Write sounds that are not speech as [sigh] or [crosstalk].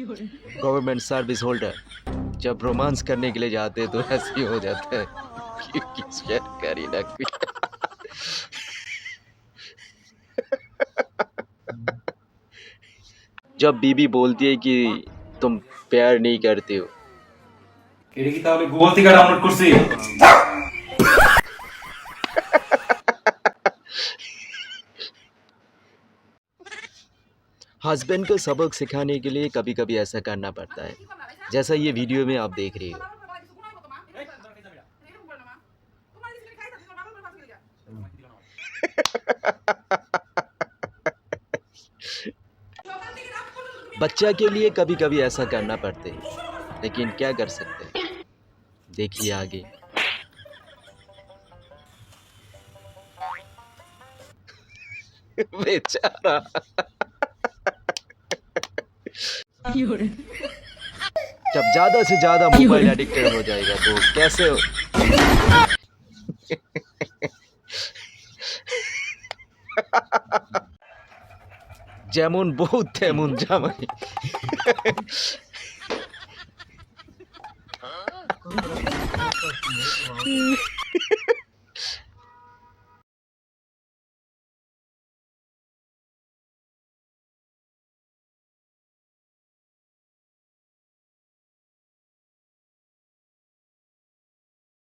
Government service holder जब romance करने के लिए जाते हैं तो ऐसे ही हो जाता है क्योंकि शेयर करी ना कोई जब बीबी बोलती है कि तुम प्यार नहीं करते हो এটা কি তাহলে গুগল থেকে ডাউনলোড করছি हस्बैंड को सबक सिखाने के लिए कभी कभी ऐसा करना पड़ता है। जैसा ये वीडियो में आप देख रही हो। बच्चा के लिए कभी कभी ऐसा करना पड़ते है, लेकिन क्या कर सकते हैं? देखिए आगे। बेचारा। [laughs] जब ज्यादा से ज्यादा मोबाइल एडिक्टेड हो जाएगा तो कैसे हो [laughs] যেমন বউ তেমন জামাই [laughs]